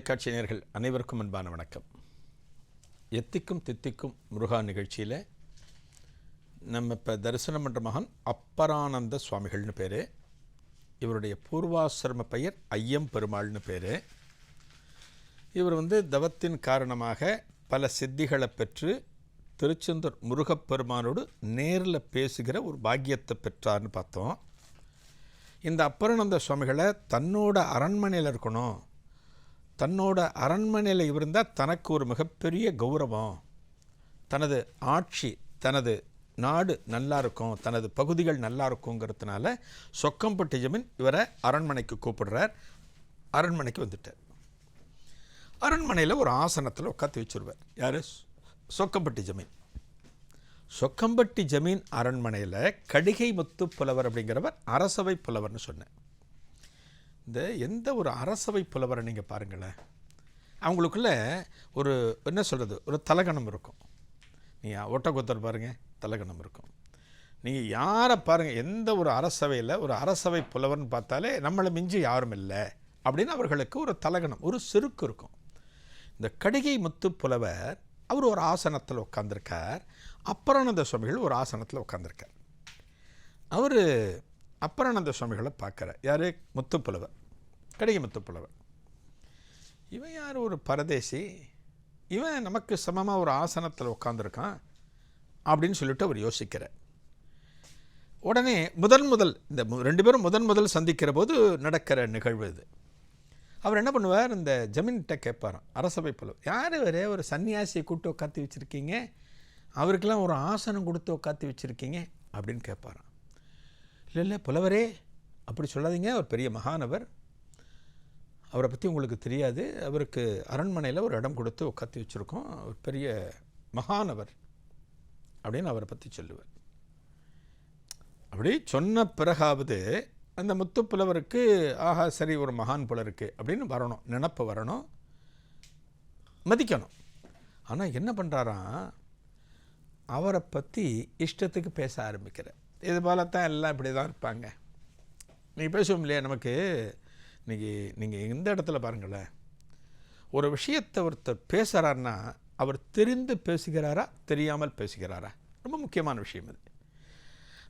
தொலைக்காட்சி நேர்கள் அனைவருக்கும் அன்பான வணக்கம். எத்திக்கும் தித்திக்கும் முருகா நிகழ்ச்சியில் நம்ம இப்போ தரிசனம் பண்ணுற மகன் அப்பரானந்த சுவாமிகள்னு பேர். இவருடைய பூர்வாசிரம பெயர் ஐயம் பெருமாள்னு பேர். இவர் வந்து தவத்தின் காரணமாக பல சித்திகளை பெற்று திருச்செந்தூர் முருகப்பெருமானோடு நேரில் பேசுகிற ஒரு பாக்கியத்தை பெற்றார்னு பார்த்தோம். இந்த அப்பரானந்த சுவாமிகளை தன்னோட அரண்மனையில் இருக்கணும். தன்னோட அரண்மனையில் இருந்தால் தனக்கு ஒரு மிகப்பெரிய கௌரவம். தனது ஆட்சி தனது நாடு நல்லா இருக்கும் தனது பகுதிகள் நல்லா இருக்குங்கிறதுனால சொக்கம்பட்டி ஜமீன் இவரை அரண்மனைக்கு கூப்பிடுறார். அரண்மனைக்கு வந்துட்டார். அரண்மனையில் ஒரு ஆசனத்தில் உட்காந்து வச்சுருவார். யார்? சொக்கம்பட்டி ஜமீன். சொக்கம்பட்டி ஜமீன் அரண்மனையில் கடிகை முத்து புலவர் அப்படிங்கிறவர் அரசவை புலவர்னு சொன்னேன் இந்த எந்த ஒரு அரசவை புலவரை நீங்கள் பாருங்களேன் அவங்களுக்குள்ள ஒரு என்ன சொல்கிறது ஒரு தலகணம் இருக்கும். நீங்கள் ஒட்டக்குத்தர் பாருங்கள் தலகணம் இருக்கும். நீங்கள் யாரை பாருங்கள் எந்த ஒரு அரசவையில் ஒரு அரசவை புலவர்னு பார்த்தாலே நம்மளை மிஞ்சி யாரும் இல்லை அப்படின்னு அவர்களுக்கு ஒரு தலகணம் ஒரு செருக்கு இருக்கும். இந்த கடிகை முத்து புலவர் அவர் ஒரு ஆசனத்தில் உட்காந்துருக்கார் அப்பரானந்த சுவாமிகள் ஒரு ஆசனத்தில் உட்காந்துருக்கார் அவர் அப்பரானந்த சுவாமிகளை பார்க்குறார். யார்? முத்து புலவர். கடிகமுத்து புலவர் இவன் யார்? ஒரு பரதேசி. இவன் நமக்கு சமமாக ஒரு ஆசனத்தில் உட்காந்துருக்கான் அப்படின்னு சொல்லிட்டு அவர் யோசிக்கிறார். உடனே முதன் முதல் இந்த மு- ரெண்டு பேரும் முதன் முதல் சந்திக்கிற போது நடக்கிற நிகழ்வு இது. அவர் என்ன பண்ணுவார்? இந்த ஜமீன்கிட்ட கேட்பாராம். அரசபை புலவர் யார் இவர்? ஒரு சன்னியாசியை கூட்டு உட்காந்து வச்சுருக்கீங்க? அவருக்கெல்லாம் ஒரு ஆசனம் கொடுத்து உட்காந்து வச்சுருக்கீங்க? அப்படின்னு கேட்பாராம். இல்லை இல்லை புலவரே அப்படி சொல்லாதீங்க. அவர் பெரிய மகானவர் அவரை பற்றி உங்களுக்கு தெரியாது. அவருக்கு அரண்மனையில் ஒரு இடம் கொடுத்து உட்காத்தி வச்சுருக்கோம். அவர் பெரிய மகானவர் அப்படின்னு அவரை பற்றி சொல்லுவார். அப்படி சொன்ன பிறகாவது அந்த முத்துப்புலவருக்கு ஆஹா சரி ஒரு மகான் புல இருக்குது அப்படின்னு வரணும். நினப்பு வரணும். மதிக்கணும். ஆனால் என்ன பண்ணுறாராம் அவரை பற்றி இஷ்டத்துக்கு பேச ஆரம்பிக்கிற இது போல தான் எல்லாம் இப்படி தான் இருப்பாங்க. நீங்கள் பேசுவோம் இல்லையா நமக்கு? இன்றைக்கி நீங்கள் எந்த இடத்துல பாருங்களேன். ஒரு விஷயத்தை ஒருத்தர் பேசுகிறாருன்னா அவர் தெரிந்து பேசுகிறாரா தெரியாமல் பேசுகிறாரா? ரொம்ப முக்கியமான விஷயம் இது.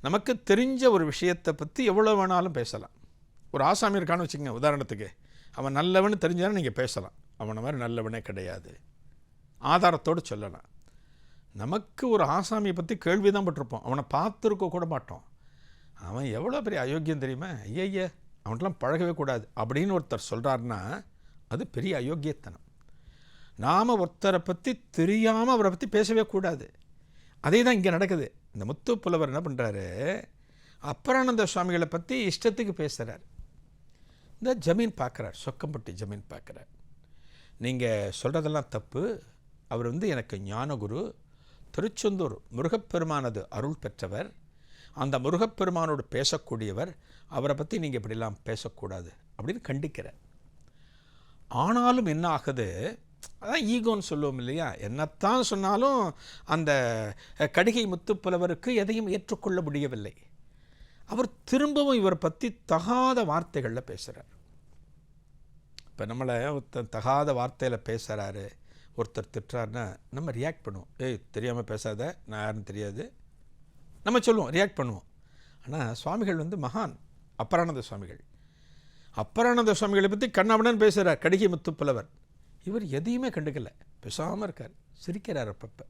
நமக்கு தெரிஞ்ச ஒரு விஷயத்தை பற்றி எவ்வளோ வேணாலும் பேசலாம். ஒரு ஆசாமி இருக்கான்னு வச்சுக்கோங்க உதாரணத்துக்கு. அவன் நல்லவன் தெரிஞ்சாலும் நீங்கள் பேசலாம். அவனை மாதிரி நல்லவனே கிடையாது. ஆதாரத்தோடு சொல்லலாம். நமக்கு ஒரு ஆசாமியை பற்றி கேள்வி தான் பட்டிருப்போம். அவனை பார்த்துருக்க கூட மாட்டோம். அவன் எவ்வளோ பெரிய அயோக்கியம் தெரியுமா? ஐயய்ய அவன்கிட்டலாம் பழகவே கூடாது அப்படின்னு ஒருத்தர் சொல்கிறாருன்னா அது பெரிய அயோக்கியத்தனம். நாம் ஒருத்தரை பற்றி தெரியாமல் அவரை பற்றி பேசவே கூடாது. அதே தான் இங்கே நடக்குது. இந்த முத்து புலவர் என்ன பண்ணுறாரு அப்பரானந்த சுவாமிகளை பற்றி இஷ்டத்துக்கு பேசுகிறார் இந்த ஜமீன் பார்க்குறார் சொக்கம்பட்டி ஜமீன் பார்க்குறார் நீங்கள் சொல்கிறதெல்லாம் தப்பு. அவர் வந்து எனக்கு ஞானகுரு திருச்செந்தூர் முருகப்பெருமானது அருள் பெற்றவர். அந்த முருகப்பெருமானோடு பேசக்கூடியவர் அவரை பற்றி நீங்கள் இப்படிலாம் பேசக்கூடாது அப்படின்னு கண்டிக்கிறார். ஆனாலும் என்ன ஆகுது? அதான் ஈகோன்னு சொல்லுவோம் இல்லையா? என்னத்தான் சொன்னாலும் அந்த கடிகை முத்துப்புலவருக்கு எதையும் ஏற்றுக்கொள்ள முடியவில்லை. அவர் திரும்பவும் இவரை பற்றி தகாத வார்த்தைகளில் பேசுகிறார் இப்போ நம்மளை ஒருத்தர் தகாத வார்த்தையில் பேசுகிறாரு ஒருத்தர் திட்டுறாருன்னா நம்ம ரியாக்ட் பண்ணுவோம். ஏய் தெரியாமல் பேசாத நான் யாருன்னு தெரியாது. நம்ம சொல்லுவோம் ரியாக்ட் பண்ணுவோம். ஆனால் சுவாமிகள் வந்து மகான் அப்பரானந்த சுவாமிகள். அப்பரானந்த சுவாமிகளை பற்றி கண்ணாமணன் பேசுகிறார் கடிகை முத்து புலவர். இவர் எதையுமே கண்டுக்கல. பேசாமல் இருக்கார் சிரிக்கிறார் அப்பப்போ.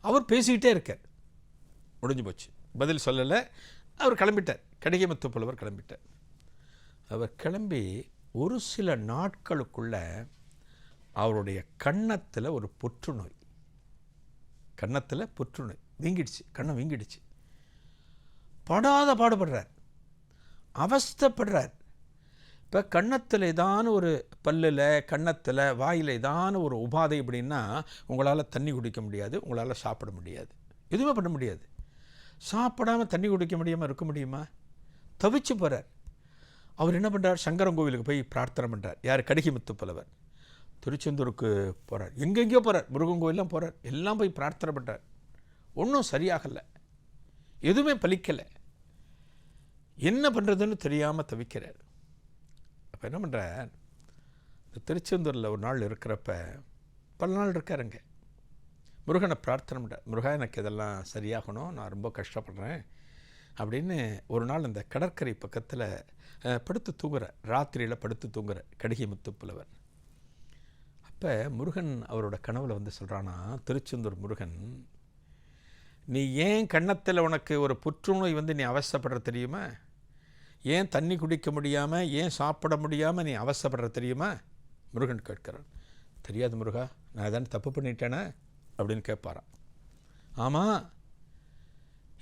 அவர் பேசிக்கிட்டே இருக்கார். முடிஞ்சு போச்சு. பதில் சொல்லலை. அவர் கிளம்பிட்டார். கடிகை முத்து புலவர் கிளம்பிட்டார். அவர் கிளம்பி ஒரு சில நாட்களுக்குள்ள அவருடைய கன்னத்தில் ஒரு புற்றுநோய். கன்னத்தில் புற்றுநோய். வீங்கிடுச்சு கண்ணை வீங்கிடுச்சு. படாத பாடுபடுறார். அவஸ்தப்படுறார். இப்போ கன்னத்தில் ஏதான ஒரு பல்லில் கண்ணத்தில் வாயில் ஏதான ஒரு உபாதை அப்படின்னா உங்களால் தண்ணி குடிக்க முடியாது உங்களால் சாப்பிட முடியாது. எதுவுமே பண்ண முடியாது. சாப்பிடாமல் தண்ணி குடிக்க முடியாமல் இருக்க முடியுமா? தவிச்சு போகிறார் அவர் என்ன பண்ணுறார் சங்கரன் கோவிலுக்கு போய் பிரார்த்தனை பண்ணுறார் யார்? கடிகிமுத்து புலவர். திருச்செந்தூருக்கு போகிறார் எங்கெங்கேயோ போகிறார் முருகன் கோயிலெலாம் போகிறார் எல்லாம் போய் பிரார்த்தனை பண்ணுறார் ஒன்றும் சரியாகலை. எதுவுமே பலிக்கலை. என்ன பண்ணுறதுன்னு தெரியாமல் தவிக்கிறார். அப்போ என்ன பண்ணுறார் இந்த திருச்செந்தூரில் ஒரு நாள் இருக்கிறப்ப பல நாள் இருக்காருங்க முருகனை பிரார்த்தனை பண்ண முருகா எனக்கு இதெல்லாம் சரியாகணும். நான் ரொம்ப கஷ்டப்படுறேன். அப்படின்னு ஒரு நாள் அந்த கடற்கரை பக்கத்தில் படுத்து தூங்குற ராத்திரியில் படுத்து தூங்குற கடிகை முத்து புலவர். அப்போ முருகன் அவரோட கனவில் வந்து சொல்கிறான்னா திருச்செந்தூர் முருகன் நீ ஏன் கன்னத்தில் உனக்கு ஒரு புற்றுநோய் வந்து நீ அவசப்படுற தெரியுமா? ஏன் தண்ணி குடிக்க முடியாமல் ஏன் சாப்பிட முடியாமல் நீ அவசப்படுற தெரியுமா? முருகன் கேட்கிறான் தெரியாது முருகா நான் எதாவது தப்பு பண்ணிட்டேனே? அப்படின்னு கேட்பாரான் ஆமாம்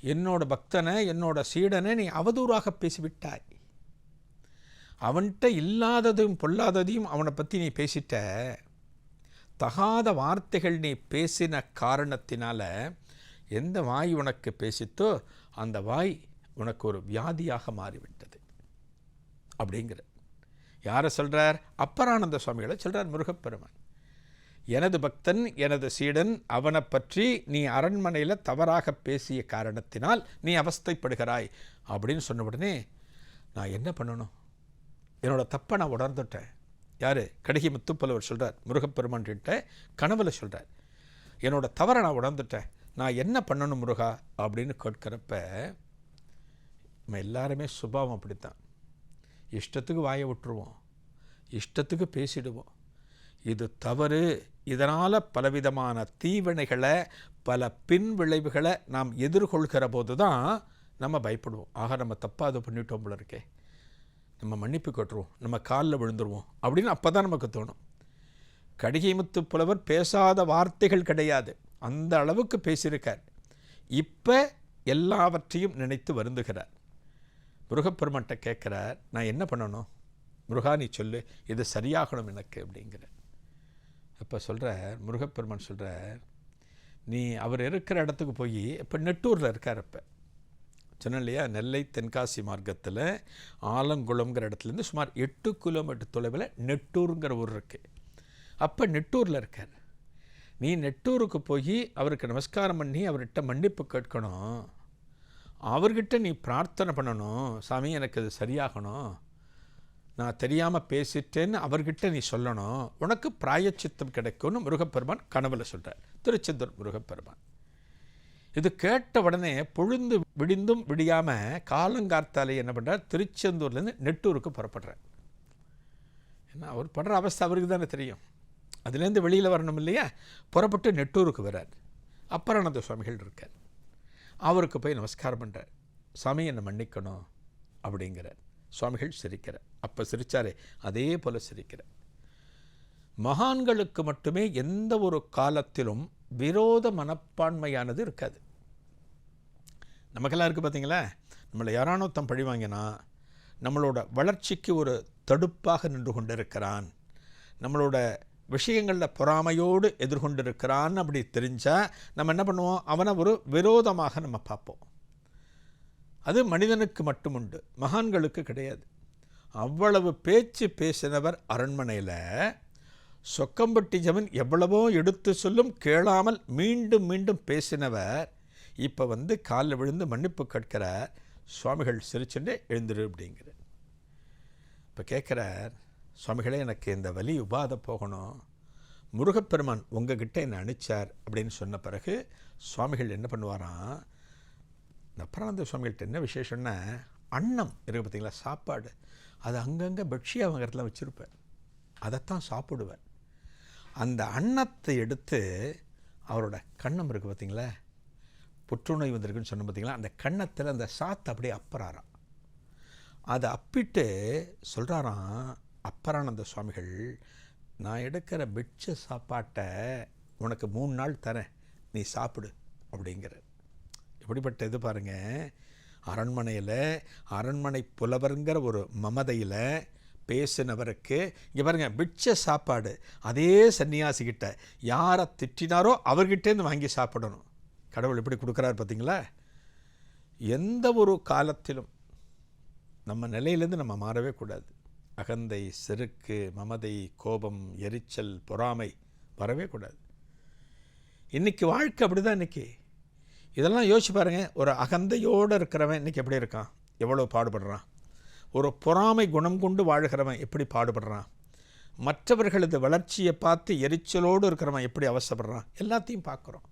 என்னோட பக்தனை என்னோட சீடனை நீ அவதூறாக பேசிவிட்டாய். அவன்கிட்ட இல்லாததையும் பொல்லாததையும் அவனை பற்றி நீ பேசிட்ட. தகாத வார்த்தைகள் நீ பேசின காரணத்தினால எந்த வாய் உனக்கு பேசித்தோ அந்த வாய் உனக்கு ஒரு வியாதியாக மாறிவிட்டது. அப்படிங்கிற. யாரை சொல்கிறார் அப்பரானந்த சுவாமிகளை சொல்கிறார் முருகப்பெருமான். எனது பக்தன் எனது சீடன் அவனை பற்றி நீ அரண்மனையில் தவறாக பேசிய காரணத்தினால் நீ அவஸ்தைப்படுகிறாய் அப்படின்னு சொன்ன உடனே நான் என்ன பண்ணணும்? என்னோட தப்பை நான் உணர்ந்துட்டேன். யார்? கடிகை முத்துப்பலவர் சொல்கிறார் முருகப்பெருமான் கனவில் சொல்கிறார் என்னோடய தவறை நான் உணர்ந்துட்டேன். நான் என்ன பண்ணணும் முருகா? அப்படின்னு கேட்குறப்ப நம்ம எல்லாருமே சுபாவம் அப்படித்தான். இஷ்டத்துக்கு வாயை விட்டுருவோம். இஷ்டத்துக்கு பேசிடுவோம். இது தவறு. இதனால் பலவிதமான தீவினைகளை பல பின் விளைவுகளை நாம் எதிர்கொள்கிற போது தான் நம்ம பயப்படுவோம். ஆக நம்ம தப்பாக அதை பண்ணிட்டோம் போல இருக்கே. நம்ம மன்னிப்பு கட்டுருவோம். நம்ம காலில் விழுந்துருவோம். அப்படின்னு அப்போ தான் நமக்கு தோணும். கடிகை முத்து புலவர் பேசாத வார்த்தைகள் கிடையாது. அந்த அளவுக்கு பேசியிருக்கார். இப்போ எல்லாவற்றையும் நினைத்து வருந்துகிறார். முருகப்பெருமான்கிட்ட கேட்குறார் நான் என்ன பண்ணணும்? முருகா நீ சொல்லு. இது சரியாகணும் எனக்கு அப்படிங்கிற அப்போ சொல்கிறார் முருகப்பெருமான் சொல்கிறார் நீ அவர் இருக்கிற இடத்துக்கு போய் இப்போ நெட்டூரில் இருக்கார் இப்போ சொன்னேன் இல்லையா நெல்லை தென்காசி மார்க்கத்தில் ஆலங்குளம்ங்கிற இடத்துலேருந்து சுமார் எட்டு கிலோமீட்டர் தொலைவில் நெட்டூருங்கிற ஊர் இருக்குது அப்போ நெட்டூரில் இருக்கார். நீ நெட்டூருக்கு போய் அவருக்கு நமஸ்காரம் பண்ணி அவர்கிட்ட மன்னிப்பு கேட்கணும். அவர்கிட்ட நீ பிரார்த்தனை பண்ணணும். சாமி எனக்கு அது சரியாகணும். நான் தெரியாமல் பேசிட்டேன்னு அவர்கிட்ட நீ சொல்லணும். உனக்கு பிராயச்சித்தம் கிடைக்கும்னு முருகப்பெருமான் கனவுல சொல்கிறார் திருச்செந்தூர் முருகப்பெருமான். இது கேட்ட உடனே பொழுந்து விடிந்தும் விடியாமல் காலங்கார்த்தாலே என்ன பண்ணுறார் திருச்செந்தூர்லேருந்து நெட்டூருக்கு புறப்படுறார். ஏன்னா அவர் படுற அவஸ்தை அவருக்கு தானே தெரியும். அதுலேருந்து வெளியில் வரணும் இல்லையா? புறப்பட்டு நெட்டூருக்கு வர்றார் அப்பரானந்த சுவாமிகள் இருக்கார். அவருக்கு போய் நமஸ்காரம் பண்ணுறார் சாமி என்னை மன்னிக்கணும் அப்படிங்கிறார். சுவாமிகள் சிரிக்கிறார். அப்போ சிரிச்சாரே அதே போல் சிரிக்கிறார். மகான்களுக்கு மட்டுமே எந்த ஒரு காலத்திலும் விரோத மனப்பான்மையானது இருக்காது. நமக்கெல்லாம் இருக்குது பார்த்தீங்களா நம்மளை யாரானோ தம் பழி வாங்கினா நம்மளோட வளர்ச்சிக்கு ஒரு தடுப்பாக நின்று கொண்டிருக்கிறான். நம்மளோட விஷயங்களில் பொறாமையோடு எதிர்கொண்டிருக்கிறான்னு அப்படி தெரிஞ்சால் நம்ம என்ன பண்ணுவோம்? அவனை ஒரு விரோதமாக நம்ம பார்ப்போம். அது மனிதனுக்கு மட்டும் உண்டு. மகான்களுக்கு கிடையாது. அவ்வளவு பேச்சு பேசினவர் அரண்மனையில் சொக்கம்பட்டி ஜமன் எவ்வளவோ எடுத்து சொல்லும் கேளாமல் மீண்டும் மீண்டும் பேசினவர் இப்போ வந்து காலில் விழுந்து மன்னிப்பு கேட்கிறார். சுவாமிகள் சிரிச்சுட்டு எழுந்துரு அப்படிங்கிற இப்போ கேட்குறார் சுவாமிகளே எனக்கு இந்த வலி உபாத போகணும். முருகப்பெருமான் உங்ககிட்ட என்னை அனுப்பிச்சார் அப்படின்னு சொன்ன பிறகு சுவாமிகள் என்ன பண்ணுவாராம் இந்த அப்புறம் சுவாமிகள்கிட்ட என்ன விசேஷம்னா அன்னம் இருக்குது பார்த்தீங்களா சாப்பாடு. அது அங்கங்கே பெட்ஷியா வாங்குறதுல வச்சுருப்பேன் அதைத்தான் சாப்பிடுவேன் அந்த அன்னத்தை எடுத்து அவரோட கண்ணம் இருக்குது பார்த்தீங்களா புற்றுநோய் வந்திருக்குன்னு சொன்ன பார்த்தீங்களா அந்த கன்னத்தில் அந்த சாத்தை அப்படியே அப்புறாராம். அதை அப்பிட்டு சொல்கிறாராம் அப்பரானந்த சுவாமிகள் நான் எடுக்கிற பிட்ச சாப்பாட்டை உனக்கு மூணு நாள் தரேன் நீ சாப்பிடு அப்படிங்கிற இப்படிப்பட்ட இது பாருங்க அரண்மனையில் அரண்மனை புலவருங்கிற ஒரு மமதையில் பேசினவருக்கு இங்கே பாருங்கள் பிட்ச சாப்பாடு அதே சன்னியாசிக்கிட்ட யாரை திட்டினாரோ அவர்கிட்டேருந்து வாங்கி சாப்பிடணும். கடவுள் எப்படி கொடுக்குறாரு பார்த்தீங்களா எந்த ஒரு காலத்திலும் நம்ம நிலையிலேருந்து நம்ம மாறவே கூடாது. அகந்தை செருக்கு மமதை கோபம் எரிச்சல் பொறாமை வரவே கூடாது. இன்றைக்கி வாழ்க்கை அப்படி தான் இன்றைக்கி இதெல்லாம் யோசிச்சு பாருங்கள் ஒரு அகந்தையோடு இருக்கிறவன் இன்றைக்கி எப்படி இருக்கான்? எவ்வளோ பாடுபடுறான்? ஒரு பொறாமை குணம் கொண்டு வாழ்கிறவன் எப்படி பாடுபடுறான்? மற்றவர்களது வளர்ச்சியை பார்த்து எரிச்சலோடு இருக்கிறவன் எப்படி அவசப்படுறான்? எல்லாத்தையும் பார்க்குறோம்.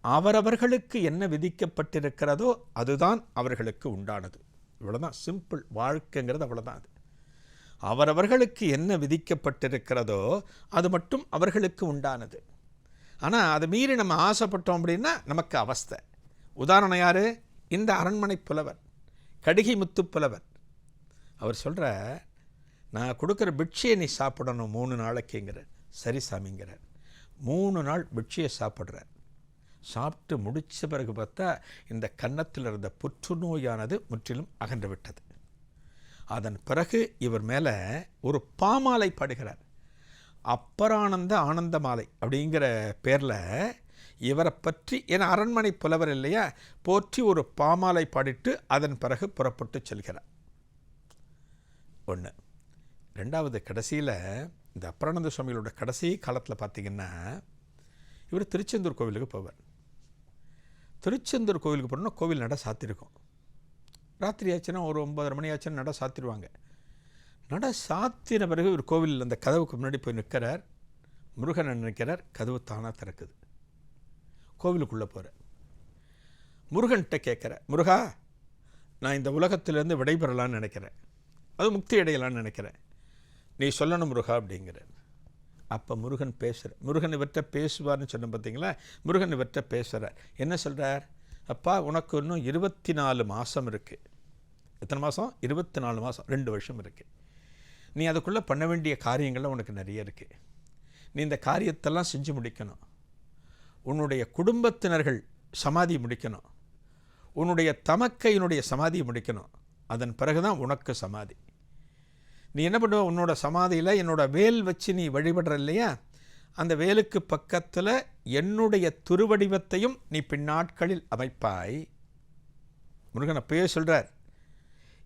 அவரவர்களுக்கு என்ன விதிக்கப்பட்டிருக்கிறதோ அதுதான் அவர்களுக்கு உண்டானது. இவ்வளோதான் சிம்பிள் வாழ்க்கைங்கிறது அவ்வளோதான் அது. அவரவர்களுக்கு என்ன விதிக்கப்பட்டிருக்கிறதோ அது மட்டும் அவர்களுக்கு உண்டானது. ஆனால் அதை மீறி நம்ம ஆசைப்பட்டோம் அப்படின்னா நமக்கு அவஸ்தை. உதாரணம் யார்? இந்த அரண்மனை புலவர் கடிகை முத்து புலவர். அவர் சொல்கிற நான் கொடுக்குற பிட்சியை நீ சாப்பிடணும் மூணு நாளைக்குங்கிற சரி சாமிங்கிறார். மூணு நாள் பிட்சியை சாப்பிட்றார். சாப்பிட்டு முடித்த பிறகு பார்த்தா இந்த கன்னத்தில் இருந்த புற்றுநோயானது முற்றிலும் அகன்று விட்டது. அதன் பிறகு இவர் மேலே ஒரு பாமாலை பாடுகிறார். அப்பரானந்த ஆனந்த மாலை அப்படிங்கிற பேரில் இவரை பற்றி என அரண்மனை புலவர் இல்லையா போற்றி ஒரு பாமாலை பாடிட்டு அதன் பிறகு புறப்பட்டு செல்கிறார். ஒன்று ரெண்டாவது கடைசியில் இந்த அப்பரானந்த சுவாமிகளோட கடைசி காலத்தில் பார்த்திங்கன்னா இவர் திருச்செந்தூர் கோவிலுக்கு போவார். திருச்செந்தூர் கோவிலுக்கு போனால் கோவில் நட சாத்திருக்கும். ராத்திரி ஆச்சுன்னா ஒரு ஒன்பதரை மணி ஆச்சுன்னா நட சாத்திடுவாங்க நட சாத்தின பிறகு ஒரு கோவில் அந்த கதவுக்கு முன்னாடி போய் நிற்கிறார். முருகன் நினைக்கிறார் கதவு தானாக திறக்குது. கோவிலுக்குள்ளே போகிறேன் முருகன்கிட்ட கேட்குற முருகா நான் இந்த உலகத்திலேருந்து விடைபெறலான்னு நினைக்கிறேன். அது முக்தி அடையலான்னு நினைக்கிறேன். நீ சொல்லணும் முருகா அப்படிங்கிற அப்போ முருகன் பேசுகிற முருகன் இவர்கிட்ட பேசுவார்னு சொன்ன பார்த்தீங்களா முருகன் இவர்கிட்ட பேசுகிறார் என்ன சொல்கிறார் அப்பா உனக்கு இன்னும் இருபத்தி நாலு மாதம் இருக்குது எத்தனை மாதம் இருபத்தி நாலு மாதம் ரெண்டு வருஷம் இருக்குது நீ அதுக்குள்ளே பண்ண வேண்டிய காரியங்கள்லாம் உனக்கு நிறைய இருக்குது நீ இந்த காரியத்தெல்லாம் செஞ்சு முடிக்கணும். உன்னுடைய குடும்பத்தினர்கள் சமாதி முடிக்கணும். உன்னுடைய தமக்கையினுடைய சமாதி முடிக்கணும். அதன் பிறகு தான் உனக்கு சமாதி. நீ என்ன பண்ணுவ? உன்னோட சமாதியில் என்னோட வேல் வச்சு நீ வழிபடுற இல்லையா? அந்த வேலுக்கு பக்கத்தில் என்னுடைய துருவடிவத்தையும் நீ பின்னாட்களில் அமைப்பாய். முருகன் அப்பயே சொல்கிறார்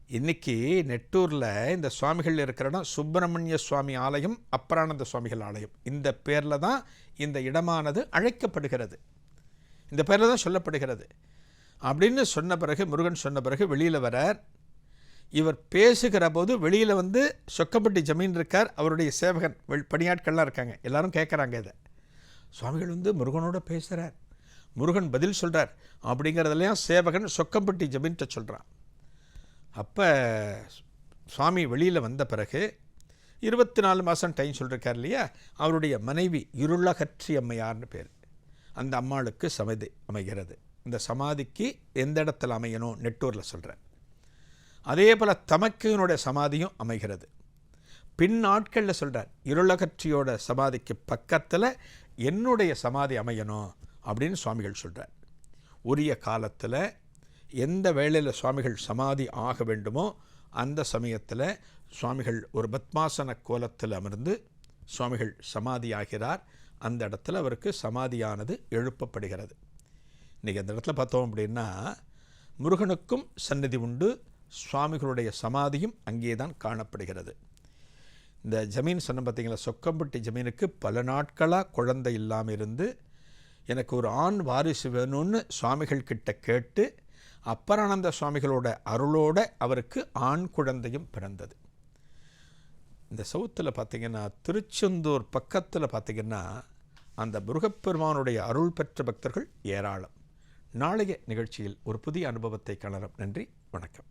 இன்னைக்கு நெட்டூரில் இந்த சுவாமிகள் இருக்கிற இடம் சுப்பிரமணிய சுவாமி ஆலயம் அப்பரானந்த சுவாமிகள் ஆலயம். இந்த பேரில் தான் இந்த இடமானது அழைக்கப்படுகிறது. இந்த பேரில் தான் சொல்லப்படுகிறது. அப்படின்னு சொன்ன பிறகு முருகன் சொன்ன பிறகு வெளியில் வரார் இவர் பேசுகிற போது வெளியில் வந்து சொக்கப்பட்டி ஜமீன் இருக்கார் அவருடைய சேவகன். வெள் பணியாட்கள்லாம் இருக்காங்க. எல்லாரும் கேட்குறாங்க இதை. சுவாமிகள் வந்து முருகனோட பேசுகிறார் முருகன் பதில் சொல்கிறார் அப்படிங்கிறதுலையும் சேவகன் சொக்கம்பட்டி ஜமீன்கிட்ட சொல்கிறான் அப்போ சுவாமி வெளியில் வந்த பிறகு இருபத்தி நாலு மாதம் டைம் சொல்லியிருக்கார் இல்லையா? அவருடைய மனைவி இருளகற்றி அம்மையார்னு பேர். அந்த அம்மாளுக்கு சமதி அமைகிறது. இந்த சமாதிக்கு எந்த இடத்துல அமையணும்? நெட்டூரில் சொல்கிறேன் அதே போல் தமக்கையினுடைய சமாதியும் அமைகிறது. பின் நாட்களில் சொல்கிறார் இருளகற்றியோட சமாதிக்கு பக்கத்தில் என்னுடைய சமாதி அமையணும் அப்படின்னு சுவாமிகள் சொல்கிறார் உரிய காலத்தில் எந்த வேளையில் சுவாமிகள் சமாதி ஆக வேண்டுமோ அந்த சமயத்தில் சுவாமிகள் ஒரு பத்மாசன கோலத்தில் அமர்ந்து சுவாமிகள் சமாதி ஆகிறார். அந்த இடத்துல அவருக்கு சமாதியானது எழுப்பப்படுகிறது. இன்றைக்கி அந்த இடத்துல பார்த்தோம் அப்படின்னா முருகனுக்கும் சந்நிதி உண்டு சுவாமிகளுடைய சமாதியும் அங்கே தான் காணப்படுகிறது. இந்த ஜமீன் சொன்ன பார்த்தீங்களா சொக்கம்பட்டி ஜமீனுக்கு பல நாட்களாக குழந்தை இல்லாமல் இருந்து எனக்கு ஒரு ஆண் வாரிசு வேணும்னு சுவாமிகள் கிட்ட கேட்டு அப்பரானந்த சுவாமிகளோட அருளோட அவருக்கு ஆண் குழந்தையும் பிறந்தது. இந்த சவுத்தில் பார்த்தீங்கன்னா திருச்செந்தூர் பக்கத்தில் பார்த்தீங்கன்னா அந்த முருகப்பெருமானுடைய அருள் பெற்ற பக்தர்கள் ஏராளம். நாளைய நிகழ்ச்சியில் ஒரு புதிய அனுபவத்தை காணலாம். நன்றி வணக்கம்.